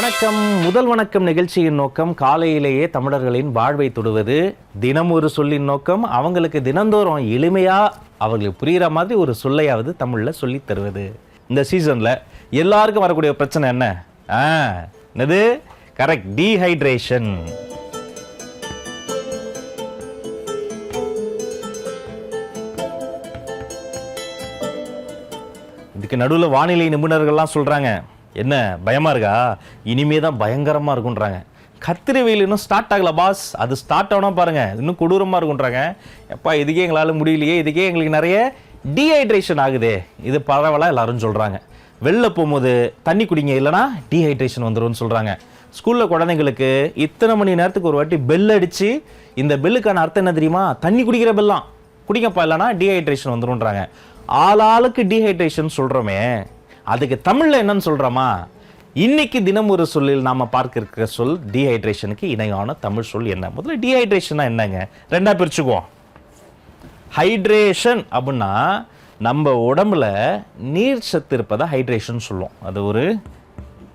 வணக்கம். முதல் வணக்கம் நிகழ்ச்சியின் நோக்கம் காலையிலேயே தமிழர்களின் வாழ்வை தொடுவது. தினம் ஒரு சொல்லின் நோக்கம். அவங்களுக்கு தினந்தோறும் எளிமையாக அவங்களுக்கு புரிகிற மாதிரி ஒரு சொல்லையாவது தமிழில் சொல்லித் தருவது. இந்த சீசனில் எல்லாருக்கும் வரக்கூடிய பிரச்சனை என்ன? ஆ என்னது? கரெக்ட் டீஹைட்ரேஷன் இதுக்கு நடுவில் வானிலை நிபுணர்கள்லாம் சொல்கிறாங்க என்ன பயமாக இருக்கா? இனிமே தான் பயங்கரமாக இருக்குன்றாங்க கத்திரி வெயில் இன்னும் ஸ்டார்ட் ஆகலை பாஸ் அது ஸ்டார்ட் ஆகணும் பாருங்கள் இன்னும் கொடூரமாக இருக்குன்றாங்க எப்பா இதுக்கே எங்களால் முடியலையே. இதுக்கே எங்களுக்கு நிறைய டீஹைட்ரேஷன் ஆகுதே. இது பரவாயில்ல எல்லாரும் சொல்கிறாங்க வெளில போகும்போது தண்ணி குடிங்க இல்லைனா டீஹைட்ரேஷன் வந்துரும்னு சொல்கிறாங்க ஸ்கூலில் குழந்தைங்களுக்கு இத்தனை மணி நேரத்துக்கு ஒரு வாட்டி பெல் அடித்து இந்த பெல்லுக்கான அர்த்தம் என்ன தெரியுமா? தண்ணி குடிக்கிற பெல்லாம் குடிங்கப்பா இல்லைனா டீஹைட்ரேஷன் வந்துடும்ன்றாங்க ஆளாளுக்கு டீஹைட்ரேஷன் சொல்கிறோமே அதுக்கு தமிழில் என்னன்னு சொல்கிறோமா இன்னைக்கு தினம் ஒரு சொல்லில் நாம் பார்க்க இருக்கிற சொல் டீஹைட்ரேஷனுக்கு இணையான தமிழ் சொல் என்ன? முதல்ல டீஹைட்ரேஷன்னா என்னங்க? ரெண்டாக பிரிச்சுக்குவோம். ஹைட்ரேஷன் அப்படின்னா நம்ம உடம்புல நீர் சத்து இருப்பதை ஹைட்ரேஷன் சொல்லுவோம். அது ஒரு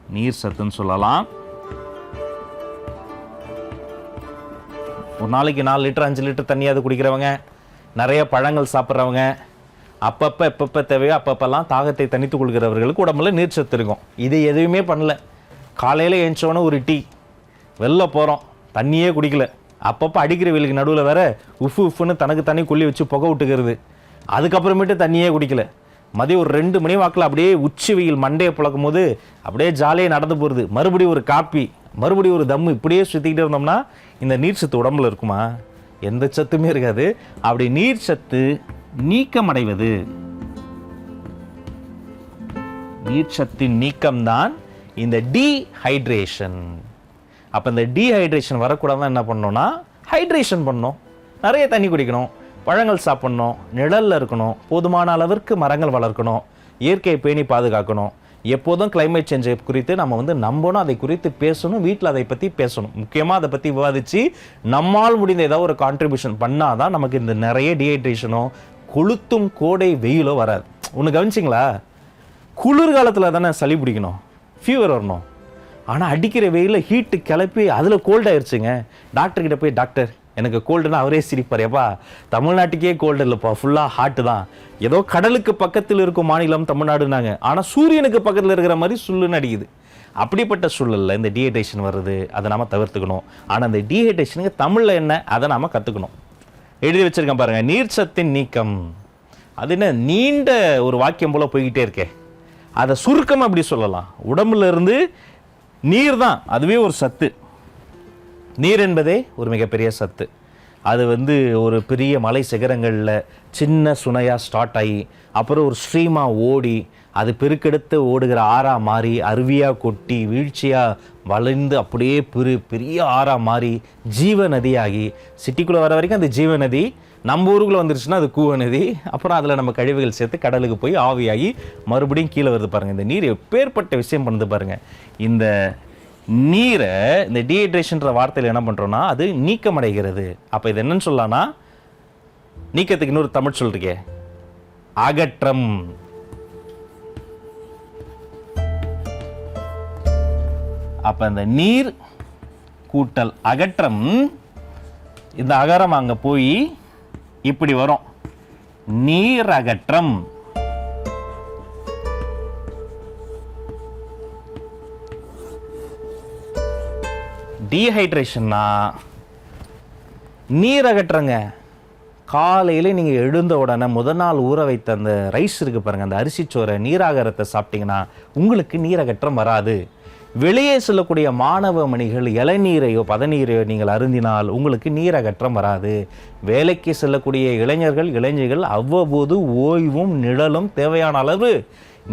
நீர் சத்துன்னு சொல்லலாம். ஒரு நாளைக்கு நாலு லிட்டர் அஞ்சு லிட்டர் தண்ணியாவது குடிக்கிறவங்க. நிறைய பழங்கள் சாப்பிட்றவங்க. அப்பப்போ எப்பப்போ தேவையோ அப்பப்பெல்லாம் தாகத்தை தனித்து கொள்கிறவர்களுக்கு உடம்புல நீர் சத்து இருக்கும் இது எதுவுமே பண்ணல. காலையில் எழுந்தோன்னே ஒரு டீ. வெளில போகிறோம் தண்ணியே குடிக்கல. அப்பப்போ அடிக்கிற வெயிலுக்கு நடுவில் வேற உஃப் உஃப்னு தனக்கு தண்ணி கொல்லி வச்சு புகை விட்டுக்கிறது. அதுக்கப்புறமேட்டு தண்ணியே குடிக்கல. மதியம் ஒரு ரெண்டு மணி வாக்கில் அப்படியே உச்சி வெயில் மண்டையை புழக்கும் போது அப்படியே ஜாலியாக நடந்து போகிறது மறுபடியும் ஒரு காப்பி மறுபடியும் ஒரு தம்மு இப்படியே சுற்றிக்கிட்டே இருந்தோம்னா இந்த நீர் சத்து உடம்புல இருக்குமா? எந்த சத்துமே இருக்காது. அப்படி நீர் சத்து நீக்கமடைவது. நீர்ச்சத்தின் நீக்கம்தான் இந்த டீஹைட்ரேஷன் அப்போ இந்த டீஹைட்ரேஷன் வரக்கூடாது என்ன பண்ணணும்னா ஹைட்ரேஷன் பண்ணணும். நிறைய தண்ணி குடிக்கணும் பழங்கள் சாப்பிட்ணும் நிழலில் இருக்கணும் போதுமான அளவிற்கு மரங்கள் வளர்க்கணும் இயற்கையை பேணி பாதுகாக்கணும். எப்போதும் கிளைமேட் சேஞ்சை குறித்து நம்ம வந்து நம்பணும் அதை குறித்து பேசணும் வீட்டில் அதை பற்றி பேசணும். முக்கியமாக அதை பற்றி விவாதித்து நம்மால் முடிந்த ஏதாவது ஒரு கான்ட்ரிபியூஷன் பண்ணால் தான் நமக்கு இந்த நிறைய டீஹைட்ரேஷனோ கொளுத்தும் கோடை வெயிலோ வராது. ஒன்று கவனிச்சிங்களா? குளிர்காலத்தில் தானே சளி பிடிக்கணும். ஃபீவர் வரணும். ஆனால் அடிக்கிற வெயிலில் ஹீட்டு கிளப்பி அதில் கோல்ட் ஆயிடுச்சுங்க டாக்டர் போய் டாக்டர் எனக்கு கோல்டுனா அவரே சிரிப்பார். எப்பா தமிழ்நாட்டுக்கே கோல்டு இல்லைப்பா. ஃபுல்லாக ஹாட்டு தான். ஏதோ கடலுக்கு பக்கத்தில் இருக்கும் மாநிலம் தமிழ்நாடுனாங்க. ஆனால் சூரியனுக்கு பக்கத்தில் இருக்கிற மாதிரி சுள்ளுன்னு அடிக்குது. அப்படிப்பட்ட சூழலில் இந்த டீஹைட்ரேஷன் வருது. அதை நாம் தவிர்த்துக்கணும். ஆனால் அந்த டீஹைட்ரேஷனுக்கு தமிழில் என்ன? அதை நாம் கற்றுக்கணும் எழுதி வச்சிருக்கேன் நீர் நீர்ச்சத்தின் நீக்கம். அது என்ன? நீண்ட ஒரு வாக்கியம் போல போய்கிட்டே இருக்கே. அதை சுருக்கம் அப்படி சொல்லலாம். உடம்புல இருந்து நீர் தான் அதுவே ஒரு சத்து. நீர் என்பதே ஒரு மிகப்பெரிய சத்து. அது வந்து ஒரு பெரிய மலை சிகரங்களில் சின்ன சுனையாக ஸ்டார்ட் ஆகி அப்புறம் ஒரு ஸ்ட்ரீமாக ஓடி அது பெருக்கெடுத்து ஓடுகிற ஆறாக மாறி அருவியாக கொட்டி வீழ்ச்சியாக வளைந்து அப்படியே பெரு பெரிய ஆறாக மாறி ஜீவ நதியாகி சிட்டிக்குள்ளே வர வரைக்கும் அந்த ஜீவ நதி நம்ம ஊருக்குள்ளே வந்துருச்சுன்னா அது கூவ நதி அப்புறம் அதில் நம்ம கழிவுகள் சேர்த்து கடலுக்கு போய் ஆவியாகி மறுபடியும் கீழே வருது பாருங்கள் இந்த நீர் எப்பேற்பட்ட விஷயம் பண்ணுது பாருங்கள் இந்த நீரை இந்த டீஹைட்ரேஷன்ற வார்த்தையில் என்ன பண்ணுறோன்னா அது நீக்கமடைகிறது. அப்போ இது என்னன்னு சொல்லலாம்னா நீக்கத்துக்கு இன்னொரு தமிழ் சொல்றீங்க. அகற்றம். அப்ப இந்த நீர் கூட்டல் அகற்றம் இந்த அகரம் அங்க போய் இப்படி வரும். நீர் அகற்றம் டீஹைட்ரேஷன்னா நீர் அகற்றங்க காலையில் நீங்கள் எழுந்த உடனே முதல் நாள் ஊற வைத்த அந்த ரைஸ் இருக்கு பாருங்கள் அந்த அரிசிச்சோரை நீராகரத்தை சாப்பிட்டீங்கன்னா உங்களுக்கு நீரகற்றம் வராது. வெளியே செல்லக்கூடிய மாணவ மணிகள் இளநீரையோ பதநீரையோ நீங்கள் அருந்தினால் உங்களுக்கு நீரகற்றம் வராது. வேலைக்கு செல்லக்கூடிய இளைஞர்கள் இளைஞர்கள் அவ்வப்போது ஓய்வும் நிழலும் தேவையான அளவு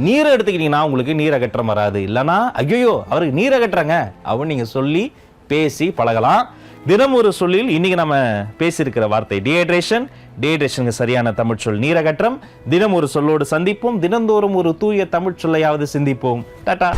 நீரை எடுத்துக்கிட்டிங்கன்னா உங்களுக்கு நீரகற்றம் வராது. இல்லைன்னா ஐயோ அவருக்கு நீரகற்றங்க அப்படின்னு நீங்கள் சொல்லி பேசி பழகலாம். தினம் ஒரு சொல்லில் இன்னைக்கு நம்ம பேசியிருக்கிற வார்த்தை டிஹைட்ரேஷன் டிஹைட்ரேஷனுக்கு சரியான தமிழ் சொல் நீரகற்றம். தினம் ஒரு சொல்லோடு சந்திப்போம். தினந்தோறும் ஒரு தூய தமிழ் சொல்லையாவது சிந்திப்போம். டாட்டா.